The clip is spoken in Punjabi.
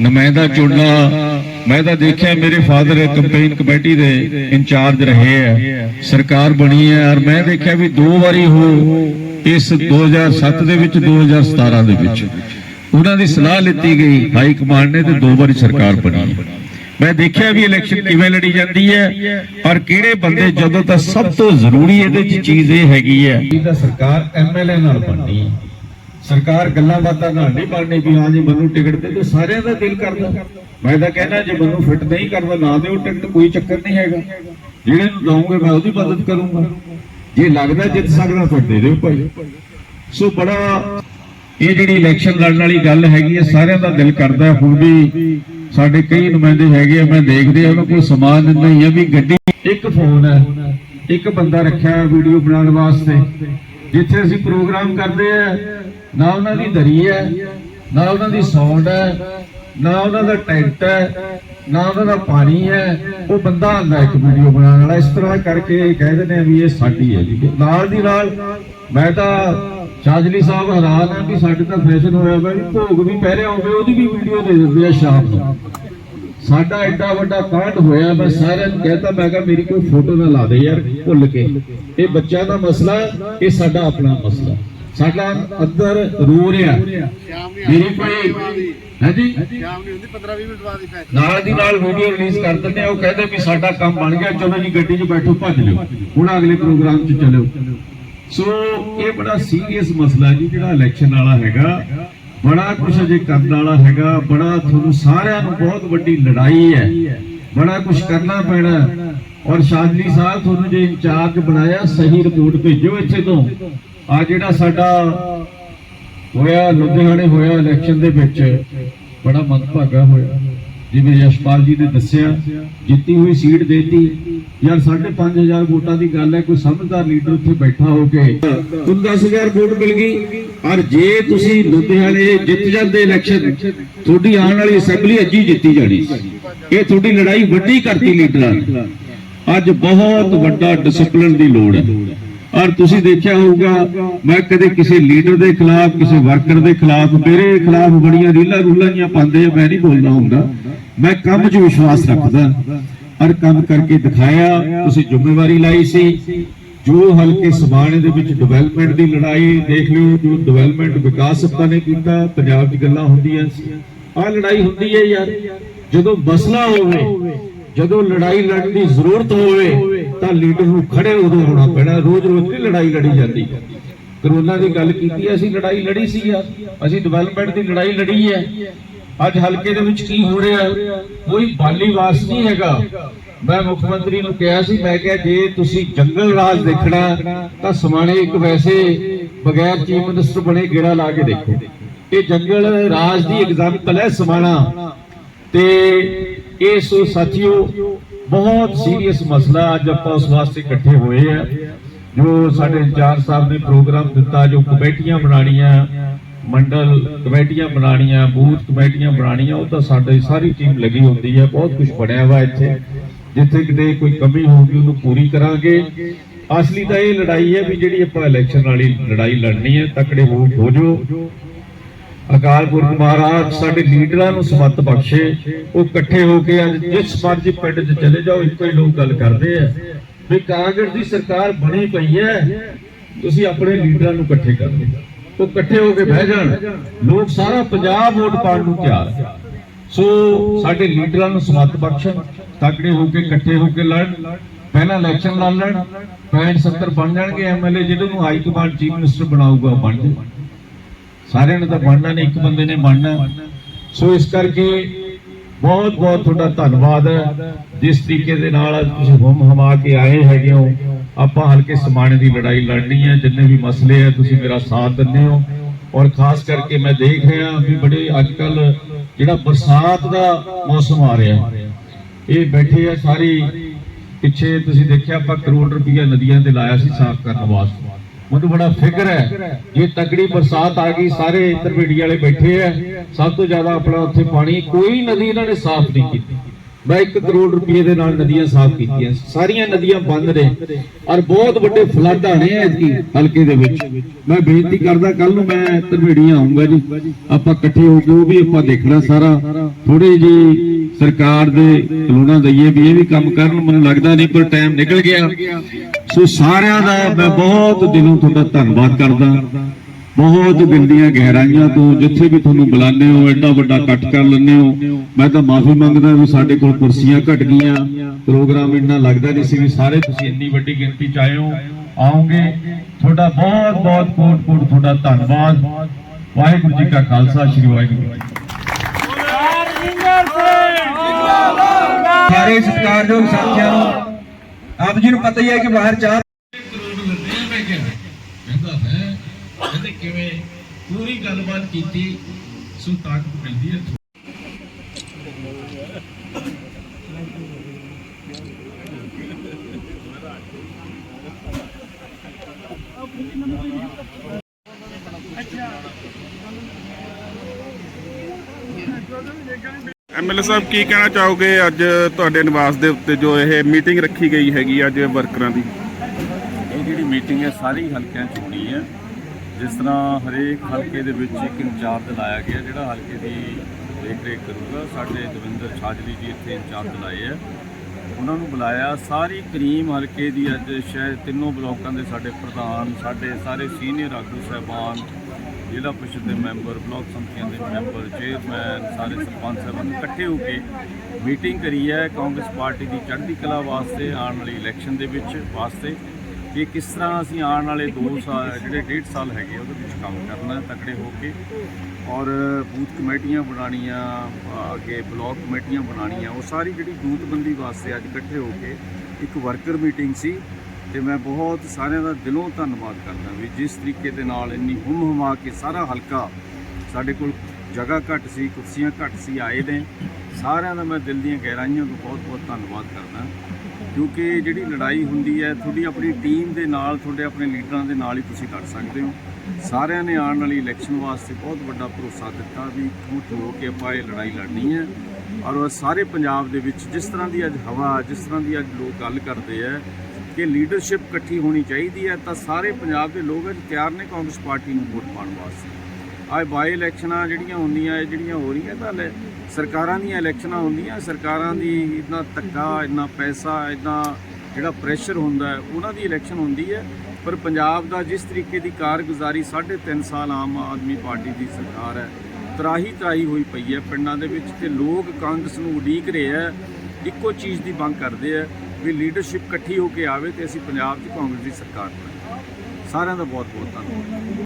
ਨੁਮਾਇੰਦਾ ਚੁਣਨਾ, ਮੈਂ ਤਾਂ ਦੇਖਿਆ ਮੇਰੇ ਫਾਦਰ ਕੈਂਪੇਨ ਕਮੇਟੀ ਦੇ ਇੰਚਾਰਜ ਰਹੇ ਆ, ਸਰਕਾਰ ਬਣੀ ਹੈ ਔਰ ਮੈਂ ਦੇਖਿਆ ਵੀ ਦੋ ਵਾਰੀ ਉਹ ਇਸ 2007 ਦੇ ਵਿੱਚ 2017 ਦੇ ਵਿੱਚ। ਉਹਨਾਂ ਦੀ ਸਲਾਹ ਲਿੱਤੀ ਗਈ, ਹਾਈ ਕਮਾਂਡ ਨੇ ਤੇ ਦੋ ਵਾਰੀ ਸਰਕਾਰ ਬਣੀ ਮੈਂ ਦੇਖਿਆ ਵੀ ਇਲੈਕਸ਼ਨ ਕਿਵੇਂ ਲੜੀ ਜਾਂਦੀ ਹੈ ਔਰ ਕਿਹੜੇ ਬੰਦੇ ਜਦੋਂ ਤਾਂ ਸਭ ਤੋਂ ਜ਼ਰੂਰੀ ਇਹਦੇ 'ਚ ਚੀਜ਼ ਇਹ ਹੈਗੀ ਹੈ ਇਹਦਾ ਸਰਕਾਰ ਐਮਐਲਏ ਨਾਲ ਬਣਨੀ ਹੈ ਸਰਕਾਰ ਗੱਲਾਂ ਬਾਤਾਂ ਨਾਲ ਨਹੀਂ ਬਣਨੀ ਵੀ ਹਾਂ ਜੀ ਮੈਨੂੰ ਟਿਕਟ ਦੇ ਤੇ ਸਾਰਿਆਂ ਦਾ ਦਿਲ ਕਰਦਾ। ਮੈਂ ਤਾਂ ਕਹਿੰਦਾ ਜੇ ਮੈਨੂੰ ਫਿੱਟ ਨਹੀਂ ਕਰਦਾ, ਨਾ ਦਿਓ ਟਿਕਟ, ਕੋਈ ਚੱਕਰ ਨਹੀਂ ਹੈਗਾ। ਜਿਹੜੇ ਨੂੰ ਦਊਂਗੇ ਮੈਂ ਉਹਦੀ ਮਦਦ ਕਰੂੰਗਾ। ਜੇ ਲੱਗਦਾ ਜਿੱਤ ਸਕਦਾ ਫਿਰ ਦੇ ਦਿਓ ਭਾਈ। ਸੋ ਬੜਾ ਇਹ ਜਿਹੜੀ ਇਲੈਕਸ਼ਨ ਲੜਨ ਵਾਲੀ ਗੱਲ ਹੈਗੀ ਹੈ, ਸਾਰਿਆਂ ਦਾ ਦਿਲ ਕਰਦਾ। ਹੁਣ ਵੀ ਸਾਡੇ ਕਈ ਨੁਮਾਇੰਦੇ ਹੈਗੇ ਆ, ਮੈਂ ਦੇਖਦੇ ਆ, ਉਹਨਾਂ ਕੋਈ ਸਮਾਨ ਦਿੰਦਾ ਹੀ ਆ ਵੀ ਗੱਡੀ ਇੱਕ ਫੋਨ ਹੈ, ਇੱਕ ਬੰਦਾ ਰੱਖਿਆ ਵੀਡੀਓ ਬਣਾਉਣ ਵਾਸਤੇ। ਜਿੱਥੇ ਅਸੀਂ ਪ੍ਰੋਗਰਾਮ ਕਰਦੇ ਆ ਨਾ ਉਹਨਾਂ ਦੀ ਦਰੀ ਹੈ ਨਾ ਉਹਨਾਂ ਦੀ ਸਾਊਂਡ ਹੈ ਨਾ ਉਹਨਾਂ ਦਾ ਟੈਂਟ ਹੈ ਨਾ ਉਹਨਾਂ ਦਾ ਪਾਣੀ ਹੈ, ਉਹ ਬੰਦਾ ਆਂਦਾ ਇੱਕ ਵੀਡੀਓ ਬਣਾਉਣ ਵਾਲਾ। ਇਸ ਤਰ੍ਹਾਂ ਕਰਕੇ ਇਹ ਕਹਿ ਦਿੰਦੇ ਆ ਵੀ ਇਹ ਸਾਡੀ ਹੈ ਜੀ। ਨਾਲ ਦੀ ਨਾਲ ਮੈਂ ਤਾਂ ਸ਼ਾਜਲੀ ਸਾਹਿਬ ਹੈਰਾਨ ਆ ਕਿ ਸਾਡੇ ਤਾਂ ਫੈਸ਼ਨ ਹੋਇਆ ਵਾ ਵੀ ਭੋਗ ਵੀ ਪੈ ਰਿਹਾ ਹੋਵੇ ਉਹਦੀ ਵੀ ਵੀਡੀਓ ਦੇ ਦਿੰਦੇ ਆ ਸ਼ਾਮ ਨੂੰ। ਸਾਡਾ ਐਡਾ ਵੱਡਾ ਕਾਂਡ ਹੋਇਆ, ਮੈਂ ਸਾਰਿਆਂ ਨੂੰ ਕਹਿਤਾ, ਮੈਂ ਕਿਹਾ, ਮੇਰੀ ਕੋਈ ਫੋਟੋ ਨਾ ਲਾ ਦੇ ਯਾਰ, ਭੁੱਲ ਕੇ। ਇਹ ਬੱਚਿਆਂ ਦਾ ਮਸਲਾ, ਇਹ ਸਾਡਾ ਆਪਣਾ ਮਸਲਾ। ਸਾਡਾ ਅੰਦਰ ਰੋ ਰਿਹਾ। ਮੇਰੀ ਕੋਈ ਹੈ ਸ਼ਾਮ ਨਹੀਂ ਹੁੰਦੀ 15 20 ਮਿੰਟ ਬਾਅਦ ਹੀ ਫੈਸ਼ਨ ਨਾਲ ਦੀ ਨਾਲ ਵੀਡੀਓ ਰਿਲੀਜ਼ ਕਰ ਦਿੰਦੇ ਆ, ਉਹ ਕਹਿੰਦੇ ਵੀ ਸਾਡਾ ਕੰਮ ਬਣ ਗਿਆ, ਚਲੋ ਜੀ, ਗੱਡੀ 'ਚ ਬੈਠੋ, ਭੱਜ ਲਿਓ। ਹੁਣ ਅਗਲੇ ਪ੍ਰੋਗਰਾਮ 'ਚ ਚਲਿਓ ਸੋ ਇਹ ਬੜਾ ਸੀਰੀਅਸ ਮਸਲਾ ਜੀ, ਜਿਹੜਾ ਇਲੈਕਸ਼ਨ ਵਾਲਾ ਹੈਗਾ। ਬੜਾ ਕੁਝ ਅਜੇ ਕਰਨ ਵਾਲਾ ਹੈਗਾ, ਬੜਾ ਤੁਹਾਨੂੰ ਸਾਰਿਆਂ ਨੂੰ ਬਹੁਤ ਵੱਡੀ ਲੜਾਈ ਹੈ। ਬੜਾ ਕੁਝ ਕਰਨਾ ਪੈਣਾ ਔਰ ਸ਼ਾਦਲੀ ਸਾਹਿਬ ਤੁਹਾਨੂੰ ਜੇ ਇੰਚਾਰਜ ਬਣਾਇਆ, ਸਹੀ ਰਿਪੋਰਟ ਭੇਜੋ ਇੱਥੇ ਤੋਂ। ਆ ਜਿਹੜਾ ਸਾਡਾ ਹੋਇਆ, ਲੁਧਿਆਣੇ ਹੋਇਆ ਇਲੈਕਸ਼ਨ ਦੇ ਵਿੱਚ, ਬੜਾ ਮੰਦਭਾਗਾ ਹੋਇਆ। ਜਿਵੇਂ ਯਸ਼ਪਾਲ ਜੀ ਨੇ ਦੱਸਿਆ, ਜਿੱਤੀ ਹੋਈ ਸੀਟ ਦੇਤੀ। ਯਾਰ 5.5000 ਵੋਟਾਂ ਦੀ ਗੱਲ ਹੈ, ਕੋਈ ਸਮਝਦਾਰ ਲੀਡਰ ਉੱਥੇ ਬੈਠਾ ਹੋ ਕੇ। ਤੁਹਾਨੂੰ 10000 ਵੋਟ ਮਿਲ ਗਈ। ਔਰ ਜੇ ਤੁਸੀਂ ਲੁਧਿਆਣੇ ਜਿੱਤ ਜਾਂਦੇ ਇਲੈਕਸ਼ਨ ਤੁਹਾਡੀ ਆਉਣ ਵਾਲੀ ਅਸੈਂਬਲੀ ਅੱਜ ਜਿੱਤੀ ਜਾਣੀ। ਇਹ ਤੁਹਾਡੀ ਲੜਾਈ ਵੱਡੀ ਕਰਤੀ ਲੀਡਰਾਂ ਅੱਜ ਬਹੁਤ ਵੱਡਾ ਡਿਸਪਲਿਨ ਦੀ ਲੋੜ ਹੈ। ਔਰ ਤੁਸੀਂ ਦੇਖਿਆ ਹੋਊਗਾ, ਮੈਂ ਕਦੇ ਕਿਸੇ ਲੀਡਰ ਦੇ ਖਿਲਾਫ, ਕਿਸੇ ਵਰਕਰ ਦੇ ਖਿਲਾਫ, ਮੇਰੇ ਖਿਲਾਫ ਬੜੀਆਂ ਰੀਲਾਂ ਰੂਲਾਂ ਜੀਆਂ ਪਾਉਂਦੇ ਮੈਂ ਨਹੀਂ ਬੋਲਦਾ ਹੁੰਦਾ। ਮੈਂ ਕੰਮ 'ਚ ਵਿਸ਼ਵਾਸ ਰੱਖਦਾ। ਔਰ ਕੰਮ ਕਰਕੇ ਦਿਖਾਇਆ, ਤੁਸੀਂ ਜ਼ਿੰਮੇਵਾਰੀ ਲਾਈ ਸੀ। ਜੋ ਹਲਕੇ ਸਮਾਣੇ ਦੇ ਵਿੱਚ ਡਿਵੈਲਪਮੈਂਟ ਦੀ ਲੜਾਈ ਦੇਖ ਲਿਓ, ਜੋ ਡਿਵੈਲਪਮੈਂਟ ਵਿਕਾਸ ਸਭਾ ਨੇ ਕੀਤਾ, ਪੰਜਾਬ 'ਚ ਗੱਲਾਂ ਹੁੰਦੀਆਂ ਸੀ। ਲੜਾਈ ਹੁੰਦੀ ਹੈ ਯਾਰ, ਜਦੋਂ ਮਸਲਾ ਹੋਵੇ, ਜਦੋਂ ਲੜਾਈ ਲੜਨ ਦੀ ਜ਼ਰੂਰਤ ਹੋਵੇ, ਤਾਂ ਲੀਡਰ ਨੂੰ ਖੜੇ ਉਦੋਂ ਹੋਣਾ ਪੈਣਾ, ਰੋਜ਼-ਰੋਜ਼ ਨਹੀਂ ਲੜਾਈ ਲੜੀ ਜਾਂਦੀ। ਕਰੋਨਾ ਦੀ ਗੱਲ ਕੀਤੀ, ਅਸੀਂ ਲੜਾਈ ਲੜੀ ਸੀ ਯਾਰ, ਅਸੀਂ ਡਿਵੈਲਪਮੈਂਟ ਦੀ ਲੜਾਈ ਲੜੀ ਹੈ। ਅੱਜ ਹਲਕੇ ਦੇ ਵਿੱਚ ਕੀ ਹੋ ਰਿਹਾ ਕੋਈ ਬਾਲੀ ਨਹੀਂ ਹੈਗਾ। ਮੈਂ ਮੁੱਖ ਮੰਤਰੀ ਨੂੰ ਕਿਹਾ ਸੀ, ਮੈਂ ਕਿਹਾ ਜੇ ਤੁਸੀਂ ਜੰਗਲ ਰਾਜ ਦੇਖਣਾ, ਤਾਂ ਸਮਾਣੇ ਇੱਕ ਵੈਸੇ ਬਗੈਰ ਚੀਫ ਮਿਨਿਸਟਰ ਬਣੇ ਗੇੜਾ ਲਾ ਕੇ ਦੇਖੋ। ਇਹ ਜੰਗਲ ਰਾਜ ਦੀ ਐਗਜ਼ਾਮਪਲ ਹੈ ਸਮਾਣਾ। ਤੇ ਇਹ ਸੋ ਸਾਥੀਓ, ਬਹੁਤ ਸੀਰੀਅਸ ਮਸਲਾ ਅੱਜ ਆਪਾਂ ਉਸ ਵਾਸਤੇ ਇਕੱਠੇ ਹੋਏ ਆ। ਜੋ ਸਾਡੇ ਇੰਚਾਰਜ ਸਾਹਿਬ ਨੇ ਪ੍ਰੋਗਰਾਮ ਦਿੱਤਾ, ਜੋ ਕਮੇਟੀਆਂ ਬਣਾਣੀਆਂ ਮੰਡਲ ਕਮੇਟੀਆਂ ਬਣਾਣੀਆਂ ਬੂਥ ਕਮੇਟੀਆਂ ਬਣਾਣੀਆਂ ਉਹ ਤਾਂ ਸਾਡੀ ਸਾਰੀ ਟੀਮ ਲੱਗੀ ਹੁੰਦੀ ਹੈ, ਬਹੁਤ ਕੁਝ ਬਣਿਆ ਵਾ ਇੱਥੇ। ਜਿੱਥੇ ਕਿਤੇ ਕੋਈ ਕਮੀ ਹੋਊਗੀ, ਉਹਨੂੰ ਪੂਰੀ ਕਰਾਂਗੇ। ਅਸਲੀ ਤਾਂ ਇਹ ਲੜਾਈ ਹੈ ਵੀ ਜਿਹੜੀ ਆਪਾਂ ਇਲੈਕਸ਼ਨ ਵਾਲੀ ਲੜਾਈ ਲੜਨੀ ਹੈ, ਤਕੜੇ ਹੋ ਹੋ ਜੋ ਅਕਾਲ ਪੁਰਖ ਮਹਾਰਾਜ ਸਾਡੇ ਲੀਡਰਾਂ ਨੂੰ ਸਮਤ ਬਖਸ਼ੇ। ਉਹ ਇਕੱਠੇ ਹੋ ਕੇ ਅੱਜ ਜਿਸ ਮਰਜ਼ੀ ਪਿੰਡ 'ਚ ਚਲੇ ਜਾਓ, ਇੱਕੋ ਹੀ ਲੋਕ ਗੱਲ ਕਰਦੇ ਆ। ਵੀ ਕਾਂਗਰਸ ਦੀ ਸਰਕਾਰ ਬਣੀ ਪਈ ਹੈ, ਤੁਸੀਂ ਆਪਣੇ ਲੀਡਰਾਂ ਨੂੰ ਇਕੱਠੇ ਕਰ। ਲਓ ਉਹ ਇਕੱਠੇ ਹੋ ਕੇ ਬਹਿ ਜਾਣ, ਲੋਕ ਸਾਰਾ ਪੰਜਾਬ ਵੋਟ ਪਾਉਣ ਨੂੰ ਤਿਆਰ ਹੈ। ਸੋ ਸਾਡੇ ਲੀਡਰਾਂ ਨੂੰ ਸਮਤ ਬਖਸ਼ਣ, ਤਕੜੇ ਹੋ ਕੇ ਇਕੱਠੇ ਹੋ ਕੇ ਲੜਨ, ਪਹਿਲਾਂ ਇਲੈਕਸ਼ਨ ਲੜ ਲੈਣ 65 70 ਬਣ ਜਾਣਗੇ ਐਮਐਲਏ ਜਿਹਨੂੰ ਨੂੰ ਹਾਈ ਕਮਾਂਡ ਚੀਫ ਮਿਨਿਸਟਰ ਬਣਾਊਗਾ ਬਣ ਜਾਏ ਸਾਰਿਆਂ ਨੇ ਤਾਂ ਬਣਨਾ ਨਹੀਂ, ਇੱਕ ਬੰਦੇ ਨੇ ਬਣਨਾ। ਸੋ ਇਸ ਕਰਕੇ ਬਹੁਤ ਬਹੁਤ ਤੁਹਾਡਾ ਧੰਨਵਾਦ ਹੈ। ਜਿਸ ਤਰੀਕੇ ਦੇ ਨਾਲ ਅੱਜ ਤੁਸੀਂ ਹੁਮ ਹਮਾ ਕੇ ਆਏ ਹੈਗੇ ਹੋ ਆਪਾਂ ਹਲਕੇ ਸਮਾਣੇ ਦੀ ਲੜਾਈ ਲੜਨੀ ਹੈ, ਜਿੰਨੇ ਵੀ ਮਸਲੇ ਆ ਤੁਸੀਂ ਮੇਰਾ ਸਾਥ ਦਿੰਦੇ ਹੋ। ਔਰ ਖਾਸ ਕਰਕੇ ਮੈਂ ਦੇਖ ਰਿਹਾ ਵੀ ਬੜੇ ਅੱਜ ਕੱਲ ਜਿਹੜਾ ਬਰਸਾਤ ਦਾ ਮੌਸਮ ਆ ਰਿਹਾ ਇਹ ਬੈਠੇ ਆ ਸਾਰੀ ਪਿੱਛੇ ਤੁਸੀਂ ਦੇਖਿਆ ਆਪਾਂ ਕਰੋੜ ਰੁਪਈਆ ਨਦੀਆਂ ਤੇ ਲਾਇਆ ਸੀ ਸਾਫ਼ ਕਰਨ ਵਾਸਤੇ। ਮੈਨੂੰ ਬੜਾ ਫਿਕਰ ਹੈ ਜੇ ਤਕੜੀ ਬਰਸਾਤ ਆ ਗਈ, ਸਾਰੇ ਤਰਵੇੜੀ ਵਾਲੇ ਬੈਠੇ ਆ, ਸਭ ਤੋਂ ਜ਼ਿਆਦਾ ਆਪਣਾ ਉੱਥੇ ਪਾਣੀ, ਕੋਈ ਨਦੀ ਇਹਨਾਂ ਨੇ ਸਾਫ਼ ਨਹੀਂ ਕੀਤੀ। ਮੈਂ 1 ਕਰੋੜ ਰੁਪਏ ਦੇ ਨਾਲ ਨਦੀਆਂ ਸਾਫ਼ ਕੀਤੀਆਂ ਸਾਰੀਆਂ ਨਦੀਆਂ ਬੰਦ ਨੇ ਔਰ ਬਹੁਤ ਵੱਡੇ ਫਲੱਡ ਆਣੇ ਆ ਇਸਕੀ ਹਲਕੇ ਦੇ ਵਿੱਚ। ਮੈਂ ਬੇਨਤੀ ਕਰਦਾ ਕੱਲ ਨੂੰ ਮੈਂ ਧਰਵੇੜੀਆਂ ਆਉਂਗਾ ਜੀ। ਆਪਾਂ ਇਕੱਠੇ ਹੋ ਕੇ ਉਹ ਵੀ ਆਪਾਂ ਦੇਖਣਾ ਸਾਰਾ। ਥੋੜੇ ਜੀ ਸਰਕਾਰ ਦੇ ਕਾਨੂੰਨਾਂ ਦਈਏ ਵੀ ਇਹ ਵੀ ਕੰਮ ਕਰਨ ਮੈਨੂੰ ਲੱਗਦਾ ਨਹੀਂ, ਪਰ ਟਾਈਮ ਨਿਕਲ ਗਿਆ। ਸੋ ਸਾਰਿਆਂ ਦਾ ਮੈਂ ਬਹੁਤ ਦਿਲੋਂ ਤੁਹਾਡਾ ਧੰਨਵਾਦ ਕਰਦਾ। ਬਹੁਤ ਦਿਲ ਗਹਿਰਾਈਆਂ ਤੋਂ ਜਿੱਥੇ ਵੀ ਤੁਹਾਨੂੰ ਬੁਲਾਉਂਦੇ ਹੋ, ਐਡਾ ਵੱਡਾ ਇਕੱਠ ਕਰ ਲੈਂਦੇ ਹੋ। ਮੈਂ ਤਾਂ ਮਾਫੀ ਮੰਗਦਾ ਵੀ ਸਾਡੇ ਕੋਲ ਕੁਰਸੀਆਂ ਘਟ ਗਈਆਂ। ਪ੍ਰੋਗਰਾਮ ਇੰਨਾ ਲੱਗਦਾ ਨਹੀਂ ਸੀ ਵੀ ਸਾਰੇ ਤੁਸੀਂ ਇੰਨੀ ਵੱਡੀ ਗਿਣਤੀ ਚ ਆਏ ਹੋ। ਆਓਗੇ। ਤੁਹਾਡਾ ਬਹੁਤ ਬਹੁਤ ਕੋਟ ਕੋਟ ਤੁਹਾਡਾ ਧੰਨਵਾਦ। ਵਾਹਿਗੁਰੂ ਜੀ ਕਾ ਖਾਲਸਾ, ਸ੍ਰੀ ਵਾਹਿਗੁਰੂ ਜੀ ਸਾਰੇ ਸਤਿਕਾਰਯੋਗ ਸਾਥੀਆਂ ਨੂੰ, ਆਪ ਜੀ ਨੂੰ ਪਤਾ ਹੀ ਹੈ ਕਿ ਬਾਹਰ ਚਾਹ ਕਰੋੜ ਲੱਗੇ ਆ ਮੈਂ ਕਿਹਾ ਕਹਿੰਦਾ ਹੈ ਕਹਿੰਦੇ ਕਿਵੇਂ ਪੂਰੀ ਗੱਲਬਾਤ ਕੀਤੀ ਸੋ ਤਾਕਤ ਮਿਲਦੀ ਹੈ ਐਮਐਲਏ ਸਾਹਿਬ ਕੀ ਕਹਿਣਾ ਚਾਹੋਗੇ ਅੱਜ ਤੁਹਾਡੇ ਨਿਵਾਸ ਦੇ ਉੱਤੇ ਜੋ ਇਹ ਮੀਟਿੰਗ ਰੱਖੀ ਗਈ ਹੈਗੀ ਅੱਜ ਵਰਕਰਾਂ ਦੀ? ਇਹ ਜਿਹੜੀ ਮੀਟਿੰਗ ਹੈ ਸਾਰੀ ਹਲਕਿਆਂ 'ਚ ਹੋਣੀ ਹੈ। ਜਿਸ ਤਰ੍ਹਾਂ ਹਰੇਕ ਹਲਕੇ ਦੇ ਵਿੱਚ ਇੱਕ ਇੰਚਾਰਜ ਲਾਇਆ ਗਿਆ, ਜਿਹੜਾ ਹਲਕੇ ਦੀ ਦੇਖ ਰੇਖ ਕਰੂਗਾ, ਸਾਡੇ ਦਵਿੰਦਰ ਛਾਜਲੀ ਜੀ ਇੱਥੇ ਇੰਚਾਰਜ ਲਾਏ ਆ। ਉਹਨਾਂ ਨੂੰ ਬੁਲਾਇਆ, ਸਾਰੀ ਕਰੀਮ ਹਲਕੇ ਦੀ ਅੱਜ ਸ਼ਾਇਦ ਤਿੰਨੋਂ ਬਲਾਕਾਂ ਦੇ ਸਾਡੇ ਪ੍ਰਧਾਨ, ਸਾਡੇ ਸਾਰੇ ਸੀਨੀਅਰ ਆਗੂ ਸਹਿਬਾਨ, ਜ਼ਿਲ੍ਹਾ ਪ੍ਰੀਸ਼ਦ ਦੇ ਮੈਂਬਰ, ਬਲਾਕ ਸੰਮਤੀਆਂ ਦੇ ਮੈਂਬਰ, ਚੇਅਰਮੈਨ, ਸਾਰੇ ਸਰਪੰਚ ਸਾਹਿਬਾਨ ਇਕੱਠੇ ਹੋ ਕੇ ਮੀਟਿੰਗ ਕਰੀ ਹੈ। ਕਾਂਗਰਸ ਪਾਰਟੀ ਦੀ ਚੜ੍ਹਦੀ ਕਲਾ ਵਾਸਤੇ, ਆਉਣ ਵਾਲੀ ਇਲੈਕਸ਼ਨ ਦੇ ਵਿੱਚ ਵਾਸਤੇ। ਕਿ ਕਿਸ ਤਰ੍ਹਾਂ ਅਸੀਂ ਆਉਣ ਵਾਲੇ 2 ਸਾਲ ਜਿਹੜੇ ਡੇਢ ਸਾਲ ਹੈਗੇ ਉਹਦੇ ਵਿੱਚ ਕੰਮ ਕਰਨਾ ਤਕੜੇ ਹੋ ਕੇ। ਔਰ ਬੂਥ ਕਮੇਟੀਆਂ ਬਣਾਉਣੀਆਂ, ਅੱਗੇ ਬਲਾਕ ਕਮੇਟੀਆਂ ਬਣਾਉਣੀਆਂ, ਉਹ ਸਾਰੀ ਜਿਹੜੀ ਬੂਥਬੰਦੀ ਵਾਸਤੇ ਅੱਜ ਇਕੱਠੇ ਹੋ ਕੇ ਇੱਕ ਵਰਕਰ ਮੀਟਿੰਗ ਸੀ। ਤੇ ਮੈਂ ਬਹੁਤ ਸਾਰਿਆਂ ਦਾ ਦਿਲੋਂ ਧੰਨਵਾਦ ਕਰਦਾ ਵੀ ਜਿਸ ਤਰੀਕੇ ਦੇ ਨਾਲ ਇੰਨੀ ਹੁੰਮ ਹੁਮਾ ਕੇ ਸਾਰਾ ਹਲਕਾ ਸਾਡੇ ਕੋਲ ਜਗ੍ਹਾ ਘੱਟ ਸੀ, ਕੁਰਸੀਆਂ ਘੱਟ ਸੀ, ਆਏ ਨੇ। ਸਾਰਿਆਂ ਦਾ ਮੈਂ ਦਿਲ ਦੀਆਂ ਗਹਿਰਾਈਆਂ ਤੋਂ ਬਹੁਤ ਬਹੁਤ ਧੰਨਵਾਦ ਕਰਦਾ। ਕਿਉਂਕਿ ਜਿਹੜੀ ਲੜਾਈ ਹੁੰਦੀ ਹੈ, ਤੁਹਾਡੀ ਆਪਣੀ ਟੀਮ ਦੇ ਨਾਲ, ਤੁਹਾਡੇ ਆਪਣੇ ਲੀਡਰਾਂ ਦੇ ਨਾਲ ਹੀ ਤੁਸੀਂ ਲੜ ਸਕਦੇ ਹੋ। ਸਾਰਿਆਂ ਨੇ ਆਉਣ ਵਾਲੀ ਇਲੈਕਸ਼ਨ ਵਾਸਤੇ ਬਹੁਤ ਵੱਡਾ ਭਰੋਸਾ ਦਿੱਤਾ ਵੀ ਇਕਜੁੱਟ ਹੋ ਕੇ ਆਪਾਂ ਇਹ ਲੜਾਈ ਲੜਨੀ ਹੈ। ਔਰ ਸਾਰੇ ਪੰਜਾਬ ਦੇ ਵਿੱਚ ਜਿਸ ਤਰ੍ਹਾਂ ਦੀ ਅੱਜ ਹਵਾ, ਜਿਸ ਤਰ੍ਹਾਂ ਦੀ ਅੱਜ ਲੋਕ ਗੱਲ ਕਰਦੇ ਆ ਕਿ ਲੀਡਰਸ਼ਿਪ ਇਕੱਠੀ ਹੋਣੀ ਚਾਹੀਦੀ ਹੈ, ਤਾਂ ਸਾਰੇ ਪੰਜਾਬ ਦੇ ਲੋਕ ਅੱਜ ਤਿਆਰ ਨੇ ਕਾਂਗਰਸ ਪਾਰਟੀ ਨੂੰ ਵੋਟ ਪਾਉਣ ਵਾਸਤੇ। ਅੱਜ ਬਾਈ ਇਲੈਕਸ਼ਨਾਂ ਜਿਹੜੀਆਂ ਹੁੰਦੀਆਂ, ਇਹ ਜਿਹੜੀਆਂ ਹੋ ਰਹੀਆਂ ਤਾਂ ਲੈ ਸਰਕਾਰਾਂ ਦੀਆਂ ਇਲੈਕਸ਼ਨਾਂ ਹੁੰਦੀਆਂ, ਸਰਕਾਰਾਂ ਦੀ ਇੰਨਾ ਧੱਕਾ, ਇੰਨਾ ਪੈਸਾ, ਇੰਨਾ ਜਿਹੜਾ ਪ੍ਰੈਸ਼ਰ ਹੁੰਦਾ ਹੈ, ਉਹਨਾਂ ਦੀ ਇਲੈਕਸ਼ਨ ਹੁੰਦੀ ਹੈ। ਪਰ ਪੰਜਾਬ ਦਾ ਜਿਸ ਤਰੀਕੇ ਦੀ ਕਾਰਗੁਜ਼ਾਰੀ 3.5 ਸਾਲ ਆਮ ਆਦਮੀ ਪਾਰਟੀ ਦੀ ਸਰਕਾਰ ਹੈ, ਤਰਾਹੀ ਤਰਾਹੀ ਹੋਈ ਪਈ ਹੈ ਪਿੰਡਾਂ ਦੇ ਵਿੱਚ ਤੇ ਲੋਕ ਕਾਂਗਰਸ ਨੂੰ ਉਡੀਕ ਰਹੇ ਹੈ, ਇੱਕੋ ਚੀਜ਼ ਦੀ ਮੰਗ ਕਰਦੇ ਆ ਵੀ ਲੀਡਰਸ਼ਿਪ ਇਕੱਠੀ ਹੋ ਕੇ ਆਵੇ ਤੇ ਅਸੀਂ ਪੰਜਾਬ 'ਚ ਕਾਂਗਰਸ ਦੀ ਸਰਕਾਰ ਬਣਾਈਏ। ਸਾਰਿਆਂ ਦਾ ਬਹੁਤ ਬਹੁਤ ਧੰਨਵਾਦ।